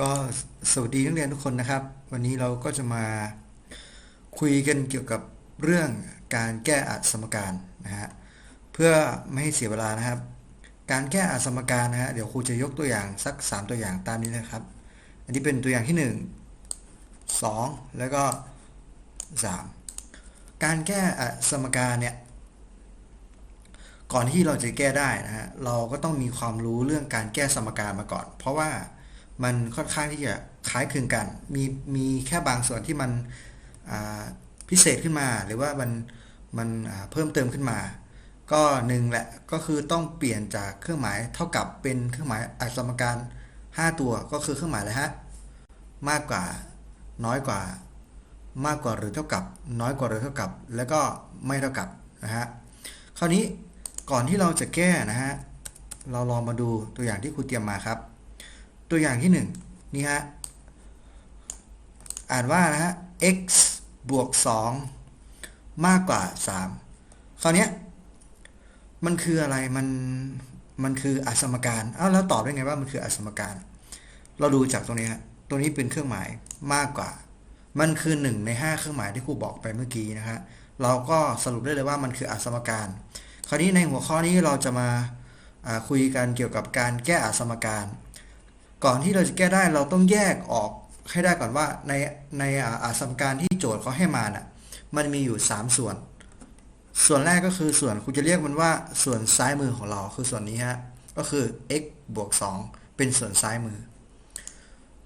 ก็สวัสดีนักเรียนทุกคนนะครับ วันนี้เราก็จะมาคุยกันเกี่ยวกับเรื่องการแก้อัดสมการนะฮะเพื่อไม่ให้เสียเวลานะครับ การแก้อัดสมการนะฮะเดี๋ยวครูจะยกตัวอย่างสัก 3 ตัวอย่างตามนี้นะครับ อันนี้เป็นตัวอย่างที่ 1 2 แล้วก็ 3 การแก้อัดสมการเนี่ยก่อนที่เราจะแก้ได้นะฮะเราก็ต้องมีความรู้เรื่องการแก้สมการมาก่อน เพราะว่า มันค่อนข้างที่จะคล้ายคลึงกัน มีมีแค่บางส่วนที่มันพิเศษขึ้นมา หรือว่ามันมันเพิ่มเติมขึ้นมา ก็หนึ่งแหละก็คือต้องเปลี่ยนจากเครื่องหมายเท่ากับเป็นเครื่องหมายอัสมการ 5 ตัวก็คือเครื่องหมายอะไรฮะมากกว่าน้อยกว่า มากกว่าหรือเท่ากับ น้อยกว่าหรือเท่ากับ แล้วก็ไม่เท่ากับนะฮะคราวนี้ก่อนที่เราจะแก้นะฮะเราลองมาดูตัวอย่างที่ครูเตรียมมาครับ ตัวอย่างที่ 1 นี่ฮะ อ่านว่านะฮะ x บวก 2 มากกว่า 3 คราวนี้มันคืออะไรมันมันคืออสมการอ้าวแล้วตอบได้ไงว่ามันคืออสมการ เราดูจากตรงนี้ฮะตัวนี้เป็นเครื่องหมายมากกว่า มันคือ 1 ใน 5 เครื่องหมายที่ครูบอกไปเมื่อกี้นะฮะเราก็สรุปได้เลยว่ามันคืออสมการ คราวนี้ในหัวข้อนี้เราจะมาคุยกันเกี่ยวกับการแก้อสมการ ก่อนที่เราจะแก้ได้เราต้องแยกออกให้ได้ก่อนว่าในในอสมการที่โจทย์เขาให้มาน่ะมันมีอยู่ 3 ส่วน ส่วนแรกก็คือส่วนคุณจะเรียกมันว่าส่วนซ้ายมือของเราคือส่วนนี้ฮะก็คือ x บวก 2 เป็นส่วนซ้ายมือ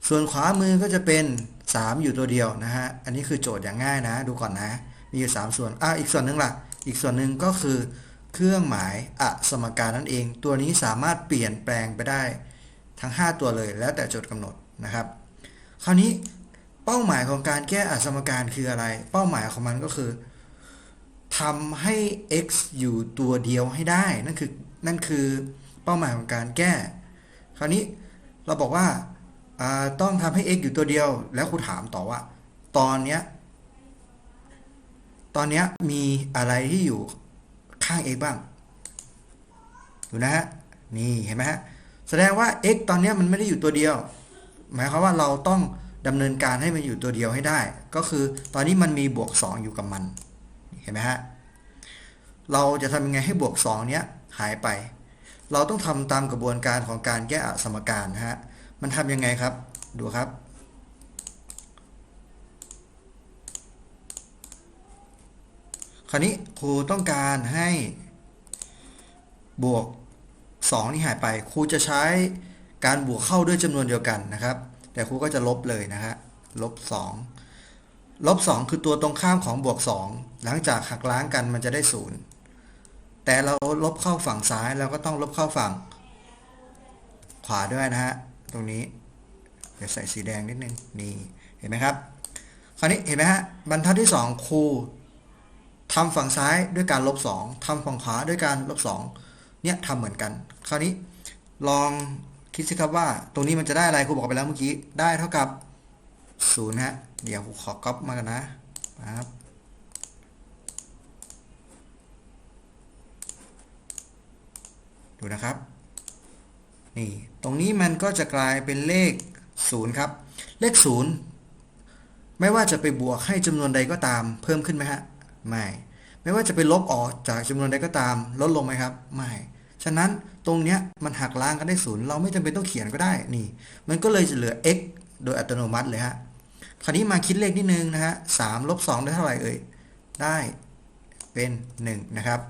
ส่วนขวามือก็จะเป็น 3 อยู่ตัวเดียวนะฮะ อันนี้คือโจทย์อย่างง่ายนะ ดูก่อนนะ มีอยู่ 3 ส่วน อะ อีกส่วนหนึ่งล่ะ อีกส่วนหนึ่งก็คือ เครื่องหมายอสมการนั่นเอง ตัวนี้สามารถเปลี่ยนแปลงไปได้ ทั้ง 5 ตัวเลยแล้วแต่โจทย์กำหนดนะครับ คราวนี้เป้าหมายของการแก้อสมการคืออะไร เป้าหมายของมันก็คือทำให้ x อยู่ตัวเดียวให้ได้ นั่นคือนั่นคือเป้าหมายของการแก้ คราวนี้เราบอกว่าต้องทำให้ x อยู่ตัวเดียว แล้วครูถามต่อว่า ตอนเนี้ยตอนเนี้ยมีอะไรที่อยู่ข้าง x บ้าง ดูนะฮะ นี่เห็นไหมฮะ แสดงว่า x ตอนนี้มันไม่ได้อยู่ตัวเดียว หมายความว่าเราต้องดำเนินการให้มันอยู่ตัวเดียวให้ได้ ก็คือตอนนี้มันมีบวก 2 อยู่กับมัน เห็นไหมฮะ เราจะทำยังไงให้บวก 2 เนี้ยหายไป เราต้องทำตามกระบวนการของการแก้อสมการฮะ มันทำยังไงครับ ดูครับ คราวนี้ครูต้องการให้บวก 2 นี่หายไปครูจะใช้การบวกเข้าด้วยจำนวนเดียวกันนะครับ แต่ครูก็จะลบเลยนะฮะลบ2ลบ 2 คือตัวตรงข้ามของบวก 2 หลังจากหักล้างกันมันจะได้ 0 แต่เราลบเข้าฝั่งซ้ายเราก็ต้องลบเข้าฝั่ง ขวาด้วยนะฮะตรงนี้เดี๋ยวใส่สีแดงนิดนึงนี่เห็นไหมครับ คราวนี้เห็นไหมฮะบรรทัดที่ 2 ครูทำฝั่งซ้ายด้วยการลบ2ทำฝั่งขวาด้วยการลบ2 เนี่ยทำเหมือนกัน คราวนี้ลองคิดสิครับว่าตรงนี้มันจะได้อะไรครูบอกไปแล้วเมื่อกี้ ได้เท่ากับ0ฮะ เดี๋ยวครูขอก๊อปมากันนะครับดูนะครับ นี่ ตรงนี้มันก็จะกลายเป็นเลข 0 ครับ เลข 0 ไม่ว่าจะไปบวกให้จำนวนใดก็ตามเพิ่มขึ้นไหมฮะ ไม่ ไม่ว่าจะไปลบออกจากจำนวนใดก็ตาม ลดลงไหมครับ ไม่ ฉะนั้นตรงเนี้ยมันหักล้างกันได้ศูนย์เราไม่จำเป็นต้องเขียนก็ได้นี่ มันก็เลยจะเหลือ x โดยอัตโนมัติเลยฮะคราวนี้มาคิดเลขนิดนึงนะฮะสามลบสองได้เท่าไหร่เอ่ยได้เป็น1นะครับ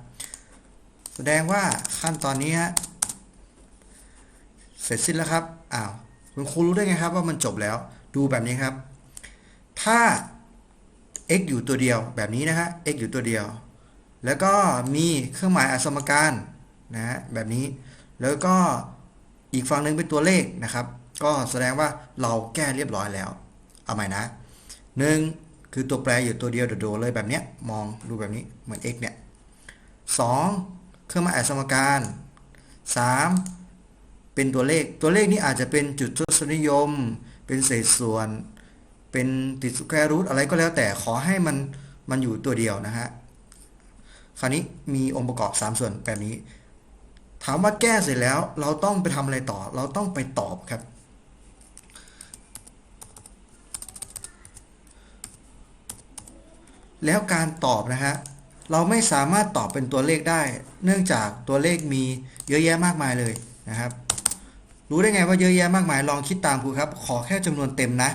แสดงว่าขั้นตอนนี้ฮะเสร็จสิ้นแล้วครับอ้าวคุณครูรู้ได้ไงครับว่ามันจบแล้วดูแบบนี้ครับ ถ้า x อยู่ตัวเดียวแบบนี้นะฮะ x อยู่ตัวเดียว แล้วก็มีเครื่องหมายอสมการนะฮะแบบนี้ แล้วก็อีกฝั่งหนึ่งเป็นตัวเลขนะครับ ก็แสดงว่าเราแก้เรียบร้อยแล้ว เอาใหม่นะหนึ่งคือตัวแปรอยู่ตัวเดียวโดดๆเลยแบบนี้มองดูแบบนี้เหมือน x เนี่ยสองเครื่องหมายอสมการสามเป็นตัวเลขตัวเลขนี้อาจจะเป็นจุดทศนิยม เป็นเศษส่วน เป็นติดสแควร์รูทอะไรก็แล้วแต่ขอให้มันมันอยู่ตัวเดียวนะฮะ คราวนี้มีองค์ประกอบ 3 ส่วนแบบนี้ ถามว่าแก้เสร็จแล้วเราต้องไปทำอะไรต่อ เราต้องไปตอบครับ แล้วการตอบนะฮะเราไม่สามารถตอบเป็นตัวเลขได้ เนื่องจากตัวเลขมีเยอะแยะมากมายเลยนะครับ รู้ได้ไงว่าเยอะแยะมากมายลองคิดตามครูครับ ขอแค่จำนวนเต็มนะ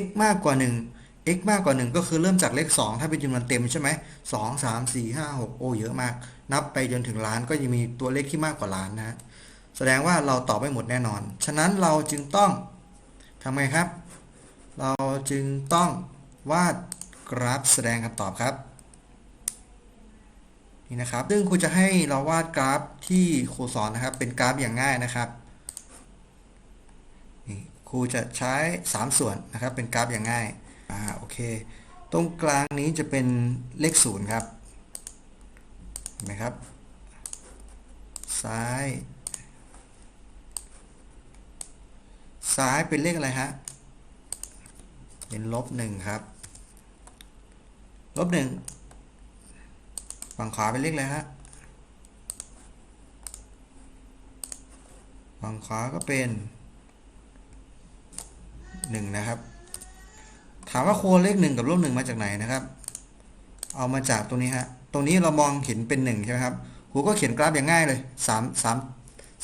x มากกว่า 1 x มากกว่า 1 ก็คือเริ่มจากเลข 2 ถ้าเป็นจำนวนเต็มใช่ไหม2 3 4 5 6โอ้เยอะมาก นับไปจนถึงล้านก็ยังมีตัวเลขที่มากกว่าล้านนะฮะแสดงว่าเราตอบไม่หมดแน่นอน ฉะนั้นเราจึงต้องทำไงครับ เราจึงต้องวาดกราฟแสดงคำตอบครับนี่นะครับ ซึ่งครูจะให้เราวาดกราฟที่ครูสอนนะครับ เป็นกราฟอย่างง่ายนะครับนี่ครูจะใช้ 3 ส่วนนะครับ เป็นกราฟอย่างง่าย อ่าโอเค ตรงกลางนี้จะเป็นเลขศูนย์ครับเห็นไหมครับ ซ้าย ซ้ายเป็นเลขอะไรฮะเป็นลบหนึ่งครับ ลบหนึ่งฝั่งขวาเป็นเลขอะไรฮะฝั่งขวาก็เป็นหนึ่งนะครับ ถามว่าโคเลขหนึ่งกับลบหนึ่งมาจากไหนนะครับ เอามาจากตรงนี้ฮะตรงนี้เรามองเห็นเป็นหนึ่งใช่ไหมครับครูก็เขียนกราฟอย่างง่ายเลยสามสาม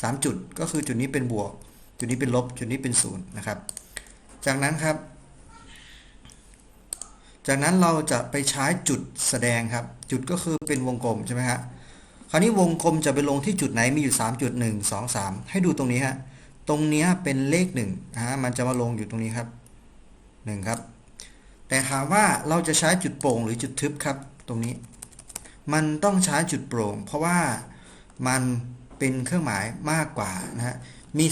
สามจุดก็คือจุดนี้เป็นบวก จุดนี้เป็นลบ จุดนี้เป็นศูนย์นะครับ จากนั้นครับ จากนั้นเราจะไปใช้จุดแสดงครับ จุดก็คือเป็นวงกลมใช่ไหมฮะคราวนี้วงกลมจะไปลงที่จุดไหนมีอยู่ 3 จุด 1 2 3 ให้ดูตรงนี้ฮะ ตรงนี้เป็นเลข1นะฮะ มันจะมาลงอยู่ตรงนี้ครับ 1 ครับ แต่ถามว่าเราจะใช้จุดโปร่งหรือจุดทึบครับ ตรงนี้ มันต้องใช้จุดโปร่ง เพราะว่ามันเป็นเครื่องหมายมากกว่านะฮะมี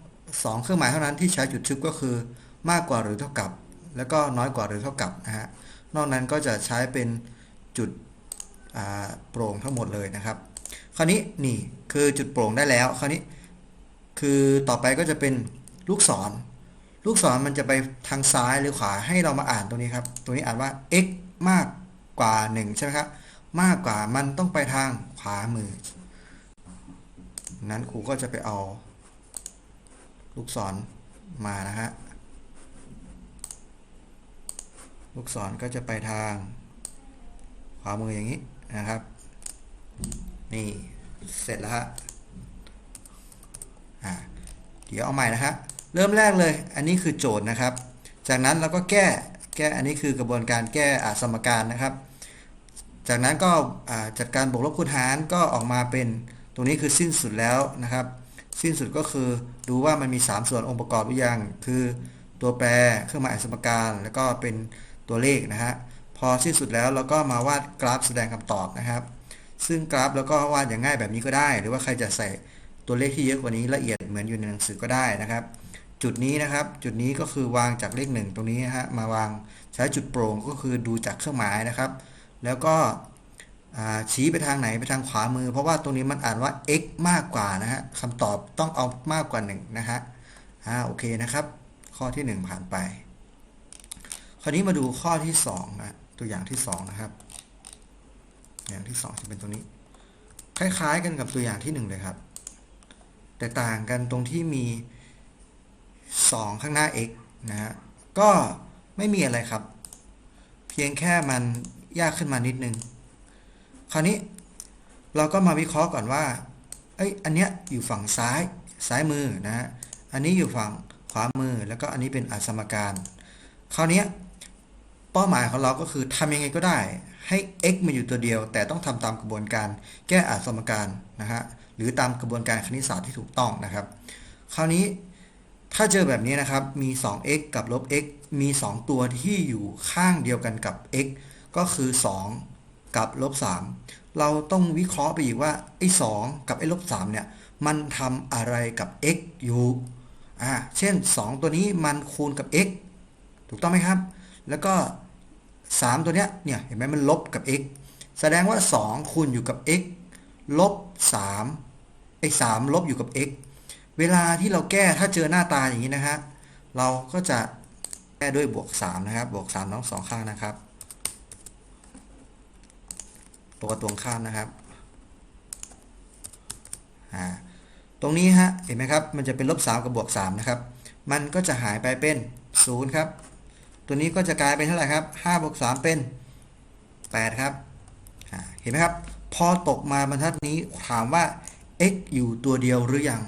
2 2เครื่องหมายเท่านั้นที่ใช้จุดทึบก็คือ มากกว่าหรือเท่ากับ แล้วก็น้อยกว่าหรือเท่ากับนะฮะนอกนั้นก็จะใช้เป็นจุดโปร่งทั้งหมดเลยนะครับ คราวนี้นี่คือจุดโปร่งได้แล้ว คราวนี้คือต่อไปก็จะเป็นลูกศร ลูกศรมันจะไปทางซ้ายหรือขวาให้เรามาอ่านตรงนี้ครับตรงนี้อ่านว่า x มากกว่า 1 ใช่ไหมครับ มากกว่ามันต้องไปทางขวามือ นั้นครูก็จะไปเอา ลูกศรมานะฮะลูกศรก็จะไปทาง ขวามืออย่างนี้นะครับ นี่เสร็จแล้วฮะอ่าเดี๋ยวเอาใหม่นะฮะ เริ่มแรกเลย อันนี้คือโจทย์นะครับ จากนั้นเราก็แก้แก้อันนี้คือกระบวนการแก้อสมการนะครับ จากนั้นก็จัดการบวกลบคูณหารก็ออกมาเป็นตรงนี้คือสิ้นสุดแล้วนะครับ สิ้นสุดก็คือดูว่ามันมี 3 ส่วนองค์ประกอบหรือยังคือตัวแปรเครื่องหมายสมการ แล้วก็เป็นตัวเลขนะฮะพอสิ้นสุดแล้วเราก็มาวาดกราฟแสดงคำตอบนะครับ ซึ่งกราฟแล้วก็วาดอย่างง่ายแบบนี้ก็ได้ หรือว่าใครจะใส่ตัวเลขที่เยอะกว่านี้ละเอียดเหมือนอยู่ในหนังสือก็ได้นะครับ จุดนี้นะครับ จุดนี้ก็คือวางจากเลขหนึ่งตรงนี้นะฮะมาวางใช้จุดโปร่งก็คือดูจากเครื่องหมายนะครับ แล้วก็ชี้ไปทางไหนไปทางขวามือ เพราะว่าตรงนี้มันอ่านว่า x มากกว่านะฮะคำตอบต้องเอามากกว่า1นะฮะอ่าโอเคนะครับ ข้อที่ 1 ผ่านไป คราวนี้มาดูข้อที่2นะตัวอย่างที่ 2 นะครับ อย่างที่ 2 จะเป็นตรงนี้ คล้ายๆกันกับตัวอย่างที่ 1 เลยครับ แต่ต่างกันตรงที่มี 2 ข้างหน้า x นะฮะก็ไม่มีอะไรครับ เพียงแค่มันยากขึ้นมานิดนึง คราวนี้เราก็มาวิเคราะห์ก่อนว่าเอ้ยอันเนี้ยอยู่ฝั่งซ้ายซ้ายมือนะฮะอันนี้อยู่ฝั่งขวามือแล้วก็อันนี้เป็นอสมการ คราวนี้เป้าหมายของเราก็คือทำยังไงก็ได้ ให้ x มาอยู่ตัวเดียว แต่ต้องทำตามกระบวนการแก้อสมการนะฮะหรือตามกระบวนการคณิตศาสตร์ที่ถูกต้องนะครับ คราวนี้ ถ้าเจอแบบนี้นะครับ มี 2x กับลบ x มี 2 ตัวที่อยู่ข้างเดียวกันกับ x ก็คือ 2 กับลบ 3 เราต้องวิเคราะห์ไปอีกว่าไอ้2กับไอ้ลบ 3 เนี่ย มันทำอะไรกับ x อยู่อ่าเช่น 2 ตัวนี้มันคูณกับ x ถูกต้องไหมครับ แล้วก็ 3 ตัวเนี้ย เนี่ย เห็นไหมมันลบกับ x แสดงว่า 2 คูณอยู่กับ x ลบ3ไอ้3ลบอยู่กับ x เวลาที่เราแก้ถ้าเจอหน้าตาอย่างนี้นะฮะเราก็จะแก้ด้วยบวก 3 นะครับ บวก3ทั้งสองข้างนะครับ ตัวตรงข้ามนะครับตรงนี้ฮะเห็นไหมครับ มันจะเป็นลบ3กับบวก3นะครับ มันก็จะหายไปเป็น0ครับ ตัวนี้ก็จะกลายเป็นเท่าไหร่ครับ5บวก3เป็น 8 ครับเห็นไหมครับ พอตกมาบรรทัดนี้ถามว่า x อยู่ตัวเดียวหรือยัง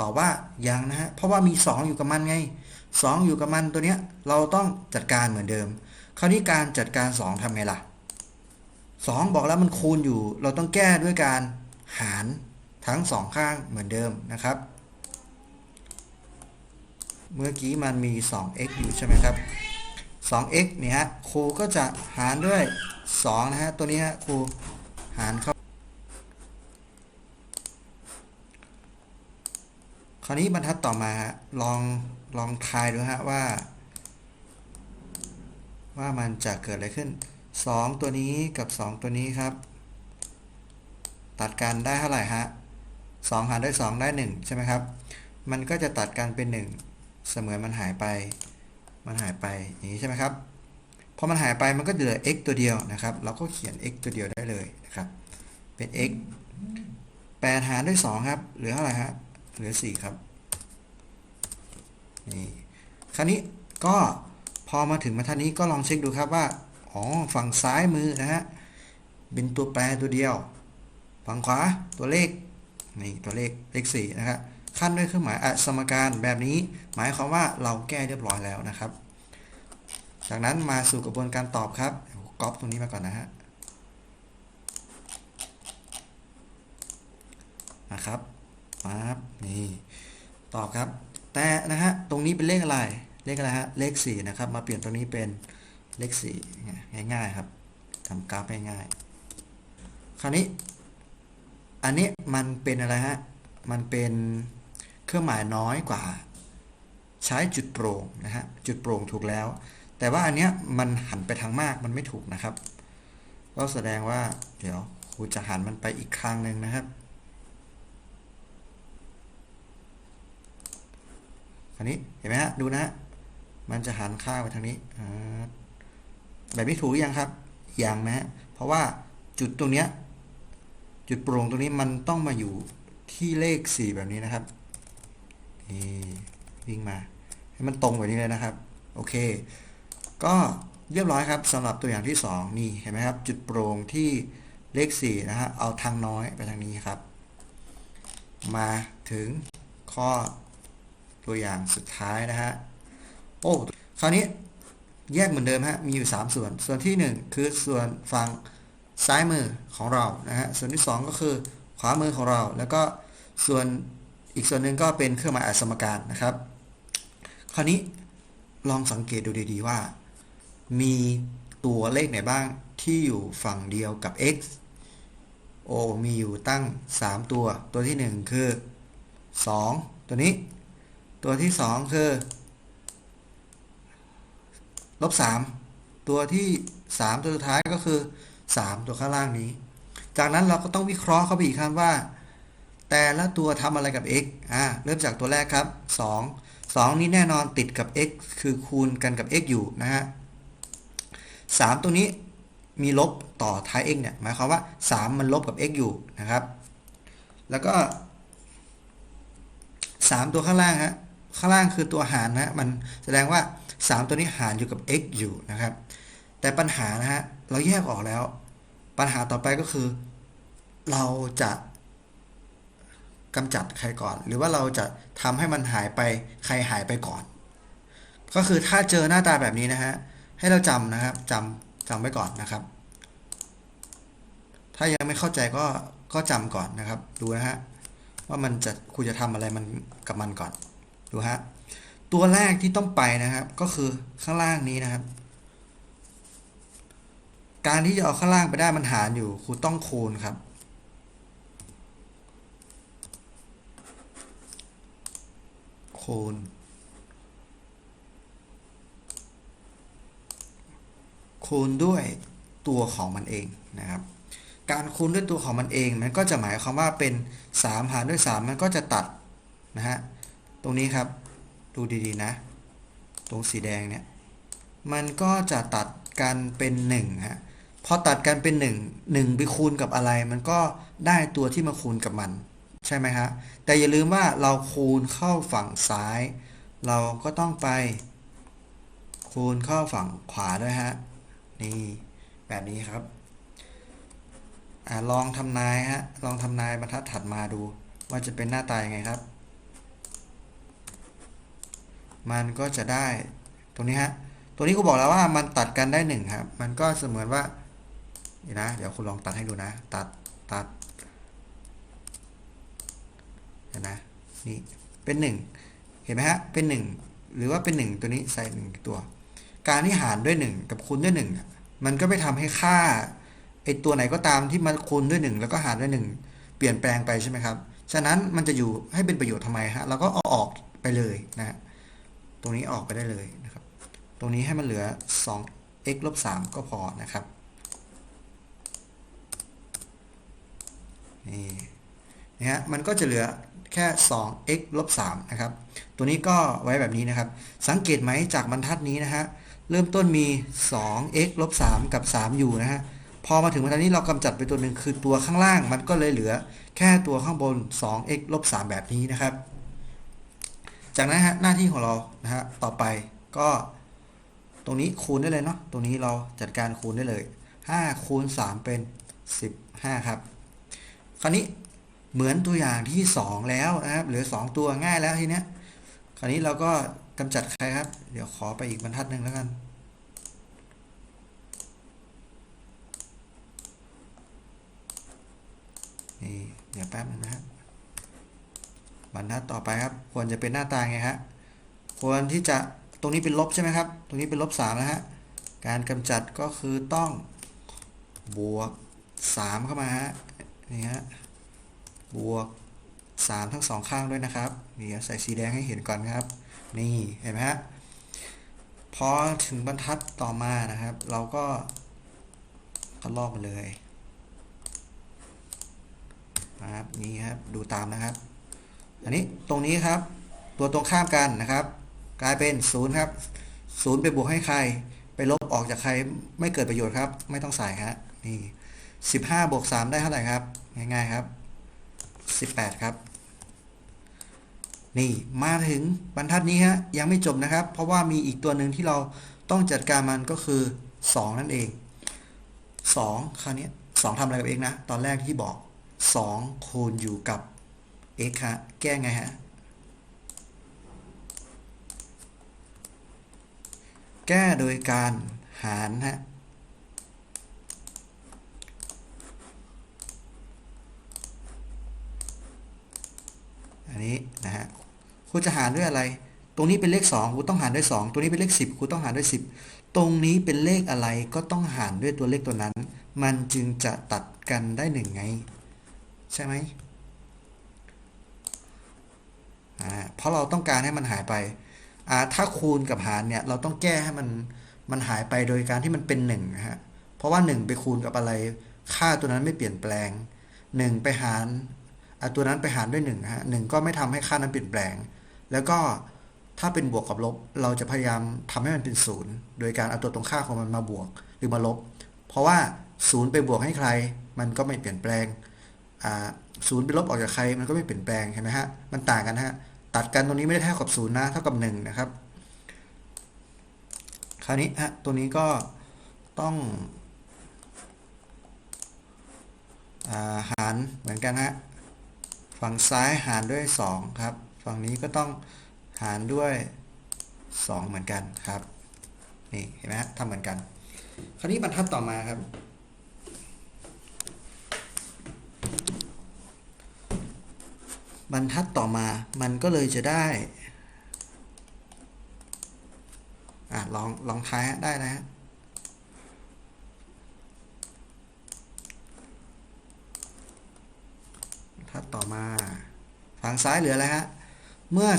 ตอบว่ายังนะฮะเพราะว่ามี 2 อยู่กับมันไง 2 อยู่กับมันตัวเนี้ยเราต้องจัดการเหมือนเดิม คราวนี้การจัดการ 2ทำไงล่ะ 2 บอกแล้วมันคูณอยู่ เราต้องแก้ด้วยการหารทั้ง 2 ข้างเหมือนเดิมนะครับ เมื่อกี้มันมี 2x อยู่ใช่ไหมครับ 2x เนี่ยฮะครูก็จะหารด้วย 2 นะฮะ ตัวนี้ฮะครูหารเข้า ราวนี้บรรทัดต่อมาลองลองทายดูฮะว่า ว่ามันจะเกิดอะไรขึ้น 2 ตัวนี้กับ 2 ตัวนี้ครับ ตัดกันได้เท่าไหร่ฮะ2หารด้วย2ได้ 1 ใช่ไหมครับ มันก็จะตัดกันเป็น 1 เสมือนมันหายไป มันหายไปอย่างนี้ใช่ไหมครับพอมันหายไปมันก็เหลือ x ตัวเดียวนะครับ เราก็เขียน x ตัวเดียวได้เลยนะครับ เป็น x 8หารด้วย2ครับเหลือเท่าไหร่ฮะ เหลือ4ครับนี่คราวนี้ก็พอมาถึงบรรทัดนี้ก็ลองเช็คดูครับว่าอ๋อฝั่งซ้ายมือนะฮะเป็นตัวแปรตัวเดียว ฝั่งขวาตัวเลขนี่ตัวเลขเลข4นะครับขั้นด้วยเครื่องหมายอสมการแบบนี้ หมายความว่าเราแก้เรียบร้อยแล้วนะครับ จากนั้นมาสู่กระบวนการตอบครับก๊อปตรงนี้มาก่อนนะฮะนะครับับนี่ตอบครับ แต่นะฮะตรงนี้เป็นเลขอะไรเลขอะไรฮะเลข4นะครับมาเปลี่ยนตรงนี้เป็นเลข4ง่ายๆครับทำกราฟง่ายๆคราวนี้ อันนี้มันเป็นอะไรฮะมันเป็นเครื่องหมายน้อยกว่า ใช้จุดโปร่งนะฮะจุดโปร่งถูกแล้ว แต่ว่าอันเนี้ยมันหันไปทางมากมันไม่ถูกนะครับ ก็แสดงว่าเดี๋ยวครูจะหันมันไปอีกครั้งหนึ่งนะครับ อันนี้เห็นไหมฮะดูนะฮะมันจะหันข้างไปทางนี้อ่าแบบนี้ถูกหรือยังครับยังนะฮะเพราะว่าจุดตรงเนี้ยจุดโปร่งตรงนี้มันต้องมาอยู่ที่เลข 4 แบบนี้นะครับนี่วิ่งมา ให้มันตรงแบบนี้เลยนะครับ โอเค ก็เรียบร้อยครับสำหรับตัวอย่างที่ 2 นี่เห็นไหมครับ จุดโปร่งที่เลข 4 นะฮะเอาทางน้อยไปทางนี้ครับ มาถึงข้อ ตัวอย่างสุดท้ายนะฮะโอ้คราวนี้แยกเหมือนเดิมฮะมีอยู่ 3 ส่วน ส่วนที่ 1 คือส่วนฝั่งซ้ายมือของเรานะฮะส่วนที่ 2 ก็คือขวามือของเรา แล้วก็ส่วนอีกส่วนหนึ่งก็เป็นเครื่องหมายอสมการนะครับ คราวนี้ลองสังเกตดูดีๆว่า มีตัวเลขไหนบ้างที่อยู่ฝั่งเดียวกับ x โอมีอยู่ตั้ง 3 ตัว ตัวที่ 1 คือ 2 ตัวนี้ ตัวที่2คือลบ3ตัวที่3ตัวสุดท้ายก็คือ3ตัวข้างล่างนี้ จากนั้นเราก็ต้องวิเคราะห์เข้าไปอีกครับว่า แต่ละตัวทำอะไรกับ x อ่าเริ่มจากตัวแรกครับ2 2นี้แน่นอนติดกับ x คือคูณกันกับ x อยู่นะฮะ3ตัวนี้มีลบต่อท้าย x เนี่ยหมายความว่า 3 มันลบกับ x อยู่นะครับ แล้วก็ 3 ตัวข้างล่างฮะ ข้างล่างคือตัวหารนะฮะมันแสดงว่า 3 ตัวนี้หารอยู่กับ x อยู่นะครับ แต่ปัญหานะฮะเราแยกออกแล้ว ปัญหาต่อไปก็คือ เราจะกำจัดใครก่อน หรือว่าเราจะทำให้มันหายไปใครหายไปก่อน ก็คือถ้าเจอหน้าตาแบบนี้นะฮะให้เราจำนะครับจำจำไว้ก่อนนะครับ ถ้ายังไม่เข้าใจก็ก็จำก่อนนะครับ ดูนะฮะว่ามันจะคุณจะทำอะไรมันกับมันก่อน ดูฮะตัวแรกที่ต้องไปนะครับ ก็คือข้างล่างนี้นะครับ การที่จะเอาข้างล่างไปได้มันหารอยู่ครูต้องคูณครับ คูณ คูณด้วยตัวของมันเองนะครับ การคูณด้วยตัวของมันเองมันก็จะหมายความว่าเป็น 3 หารด้วย 3 มันก็จะตัดนะฮะ ตรงนี้ครับ ดูดีๆนะ ตรงสีแดงเนี่ย มันก็จะตัดกันเป็น1ฮะพอตัดกันเป็น 1 1ไปคูณกับอะไร มันก็ได้ตัวที่มาคูณกับมัน ใช่ไหมฮะ แต่อย่าลืมว่าเราคูณเข้าฝั่งซ้าย เราก็ต้องไป คูณเข้าฝั่งขวาด้วยฮะ นี่แบบนี้ครับอลองทำนายฮะ ลองทำนายบรรทัดถัดมาดู ว่าจะเป็นหน้าตายังไงครับ มันก็จะได้ตรงนี้ฮะตัวนี้กูบอกแล้วว่ามันตัดกันได้หนึ่งครับมันก็เสมือนว่าเดี๋ยวนะเดี๋ยวคุณลองตัดให้ดูนะ ตัดตัดเห็นนะนี่เป็นหนึ่งเห็นไหมฮะเป็นหนึ่งหรือว่าเป็นหนึ่งตัวนี้ใส่หนึ่งตัว การที่หารด้วยหนึ่งกับคูณด้วยหนึ่งมันก็ไม่ทำให้ค่าไอตัวไหนก็ตามที่มันคูณด้วยหนึ่งแล้วก็หารด้วยหนึ่งเปลี่ยนแปลงไปใช่ไหมครับ ฉะนั้นมันจะอยู่ให้เป็นประโยชน์ทำไมฮะเราก็เอาออกไปเลยนะฮะ ตรงนี้ออกไปได้เลยนะครับ ตรงนี้ให้มันเหลือ 2x ลบ3ก็พอนะครับนี่นะฮะมันก็จะเหลือแค่ 2x ลบ3นะครับ ตัวนี้ก็ไว้แบบนี้นะครับ สังเกตไหมจากบรรทัดนี้นะฮะ เริ่มต้นมี 2x ลบ3กับ 3 อยู่นะฮะ พอมาถึงบรรทัดนี้เรากำจัดไปตัวหนึ่งคือตัวข้างล่าง มันก็เลยเหลือแค่ตัวข้างบน 2x ลบ3แบบนี้นะครับ จากนั้นฮะหน้าที่ของเรานะฮะต่อไปก็ตรงนี้คูณได้เลยเนาะตรงนี้เราจัดการคูณได้เลย5คูณ3เป็น 15 ครับ คราวนี้เหมือนตัวอย่างที่ 2 แล้วนะครับเหลือ 2 ตัวง่ายแล้วทีเนี้ยคราวนี้เราก็กำจัดใครครับ เดี๋ยวขอไปอีกบรรทัดหนึ่งแล้วกันนี่เดี๋ยวแป๊บนึงนะครับ บรรทัดต่อไปครับ ควรจะเป็นหน้าตาไงฮะควรที่จะตรงนี้เป็นลบใช่ไหมครับ ตรงนี้เป็นลบ3นะฮะการกำจัดก็คือต้องบวก 3 เข้ามาฮะนี่ฮะบวก 3 ทั้งสองข้างด้วยนะครับนี่ใส่สีแดงให้เห็นก่อนครับ นี่เห็นไหมฮะพอถึงบรรทัดต่อมานะครับ เราก็คัดลอกมาเลยนะครับนี่ครับดูตามนะครับ อันนี้ตรงนี้ครับ ตัวตรงข้ามกันนะครับ กลายเป็น0ครับ0ไปบวกให้ใคร ไปลบออกจากใครไม่เกิดประโยชน์ครับ ไม่ต้องใส่ฮะนี่15บวก3ได้เท่าไหร่ครับ ง่ายๆครับ18ครับ นี่มาถึงบรรทัดนี้ฮะยังไม่จบนะครับ เพราะว่ามีอีกตัวหนึ่งที่เราต้องจัดการมันก็คือ2นั่นเอง2คราวนี้2ทำอะไรกับ x นะ ตอนแรกที่บอก2คูณอยู่กับ x ฮะแก้ไงฮะ แก้โดยการหารฮะอันนี้นะฮะครูจะหารด้วยอะไร ตรงนี้เป็นเลข2ครูต้องหารด้วย 2 ตัวนี้เป็นเลข 10ครูต้องหารด้วย 10 ตรงนี้เป็นเลขอะไรก็ต้องหารด้วยตัวเลขตัวนั้น มันจึงจะตัดกันได้หนึ่งไง ใช่ไหม เพราะเราต้องการให้มันหายไปอ่าถ้าคูณกับหารเนี่ยเราต้องแก้ให้มันมันหายไปโดยการที่มันเป็น1นะฮะ เพราะว่า 1 ไปคูณกับอะไร ค่าตัวนั้นไม่เปลี่ยนแปลง 1 ไปหารอะตัวนั้นไปหารด้วย1นะฮะหก็ไม่ทำให้ค่านั้นเปลี่ยนแปลง แล้วก็ถ้าเป็นบวกกับลบ เราจะพยายามทำให้มันเป็นศูนย์โดยการเอาตัวตรงค่าของมันมาบวกหรือมาลบ เพราะว่าศูนย์ไปบวกให้ใคร มันก็ไม่เปลี่ยนแปลงอ่าศูนย์ไปลบออกจากใครมันก็ไม่เปลี่ยนแปลงเห็นไหมฮะ มันต่างกันฮะ ตัดกันตรงนี้ไม่ได้เท่ากับศูนย์นะเท่ากับ1นะครับ คราวนี้ฮะตัวนี้ก็ต้องอาหารเหมือนกันฮะฝั่งซ้ายหารด้วย 2 ครับ ฝั่งนี้ก็ต้องหารด้วย 2 เหมือนกันครับ นี่เห็นไหมฮะทำเหมือนกัน คราวนี้บรรทัดต่อมาครับ บรรทัดต่อมา มันก็เลยจะได้อะลองลองทายได้นะฮะถัดต่อมาฝั่งซ้ายเหลืออะไรฮะ เมื่อ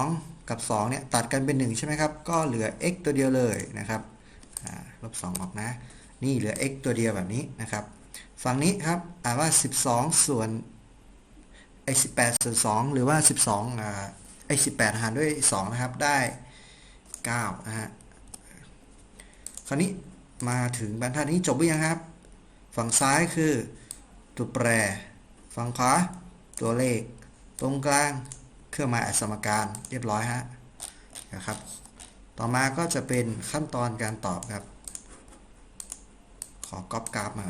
2 กับ 2 เนี่ย ตัดกันเป็น 1 ใช่ไหมครับ ก็เหลือ x ตัวเดียวเลยนะครับลบ2ออกนะ นี่เหลือ x ตัวเดียวแบบนี้นะครับ ฝั่งนี้ครับ อ่านว่า 12 ส่วน ไอ้18ส่วน2หรือว่า12อ่าไอ้18หารด้วย2นะครับได้9นะฮะคราวนี้มาถึงบรรทัดนี้จบหรือยังครับ ฝั่งซ้ายคือตัวแปร ฝั่งขวาตัวเลข ตรงกลางเครื่องหมายสมการเรียบร้อยฮะนะครับ ต่อมาก็จะเป็นขั้นตอนการตอบครับ ขอก๊อปกราฟมา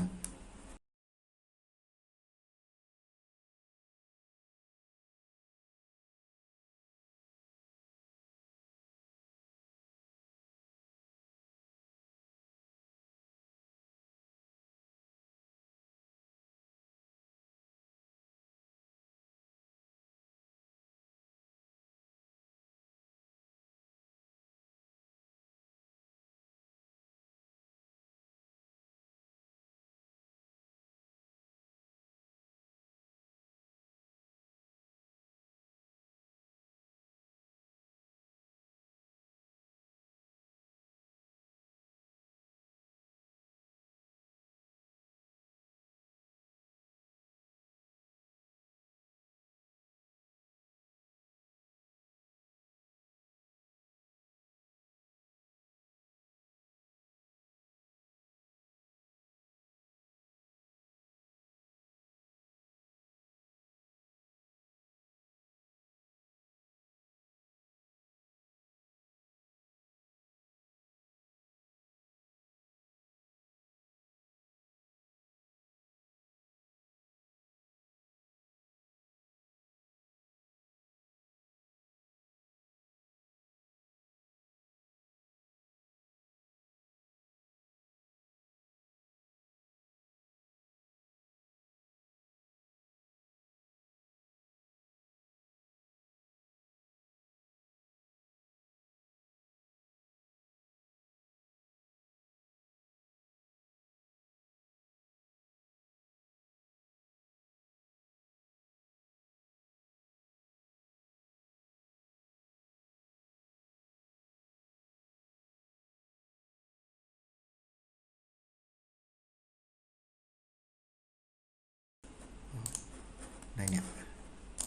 เนี่ย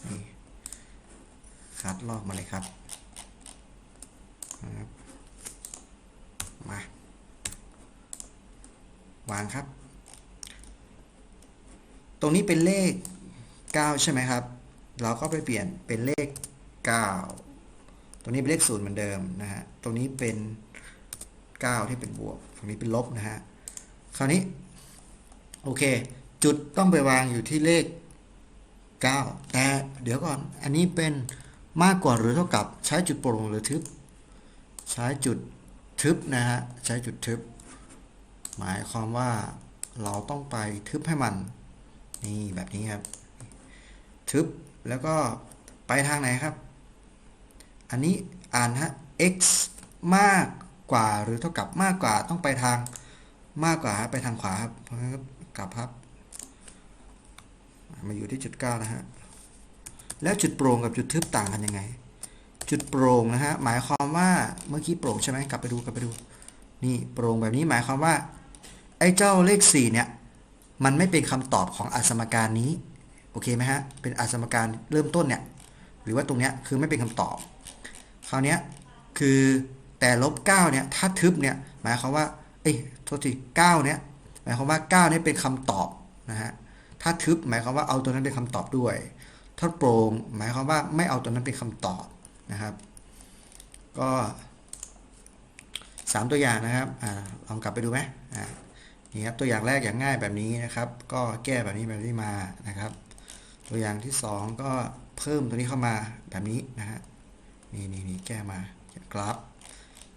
นี่คัดลอกมาเลยครับมาวางครับ ตรงนี้เป็นเลข 9 ใช่ไหมครับ เราก็ไปเปลี่ยนเป็นเลข 9 ตรงนี้เป็นเลข0เหมือนเดิมนะฮะตรงนี้เป็น 9 ที่เป็นบวก ตรงนี้เป็นลบนะฮะคราวนี้โอเค จุดต้องไปวางอยู่ที่เลข 9 แต่เดี๋ยวก่อน อันนี้เป็นมากกว่าหรือเท่ากับใช้จุดโปร่งหรือทึบ ใช้จุดทึบนะฮะ ใช้จุดทึบ หมายความว่าเราต้องไปทึบให้มัน นี่แบบนี้ครับ ทึบแล้วก็ไปทางไหนครับ อันนี้อ่านฮะ x มากกว่าหรือเท่ากับมากกว่าต้องไปทางมากกว่าไปทางขวาครับกลับครับ มาอยู่ที่จุดเก้านะฮะแล้วจุดโปร่งกับจุดทึบต่างกันยังไง จุดโปร่งนะฮะหมายความว่าเมื่อกี้โปร่งใช่ไหมกลับไปดูกลับไปดู นี่โปร่งแบบนี้หมายความว่า ไอ้เจ้าเลข4เนี่ยมันไม่เป็นคำตอบของอสมการนี้โอเคไหมฮะเป็นอสมการเริ่มต้นเนี่ยหรือว่าตรงเนี้ยคือไม่เป็นคำตอบ คราวเนี้ยคือแต่ลบ9เนี่ยถ้าทึบเนี่ยหมายความว่าเอ้ยโทษที9เนี่ยหมายความว่า9เนี่ยเป็นคำตอบนะฮะ ถ้าทึบหมายความว่าเอาตัวนั้นเป็นคำตอบด้วย ถ้าโปร่งหมายความว่าไม่เอาตัวนั้นเป็นคำตอบนะครับ ก็สามตัวอย่างนะครับอลองกลับไปดูไหมนี่ครับตัวอย่างแรกอย่างง่ายแบบนี้นะครับ ก็แก้แบบนี้แบบนี้มานะครับ ตัวอย่างที่สองก็เพิ่มตัวนี้เข้ามาแบบนี้นะฮะนี่นี่นี่แก้มาเขียนกราฟ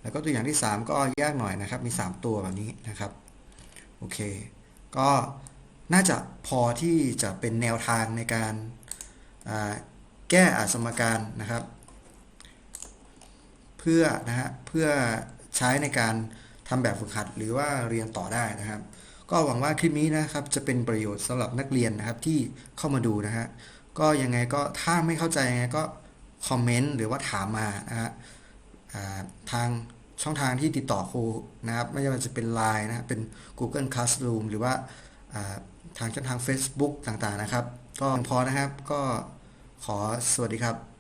แล้วก็ตัวอย่างที่สามก็ยากหน่อยนะครับ มีสามตัวแบบนี้นะครับ โอเค ก็ น่าจะพอที่จะเป็นแนวทางในการาแก้อาสมการนะครับ เพื่อนะฮะเพื่อใช้ในการทำแบบฝึกหัดหรือว่าเรียนต่อได้นะครับ ก็หวังว่าคลิปนี้นะครับจะเป็นประโยชน์สำหรับนักเรียนนะครับที่เข้ามาดูนะฮะก็ยังไงก็ถ้าไม่เข้าใจยังไงก็คอมเมนต์หรือว่าถามมานะฮะทางช่องทางที่ติดต่อครูนะครับ ไม่ว่าจะเป็น Line นะเป็น Google Classroom หรือว่าอ่า ทางช่องทาง Facebook ต่างๆนะครับ ก็พอนะครับ ก็ขอสวัสดีครับ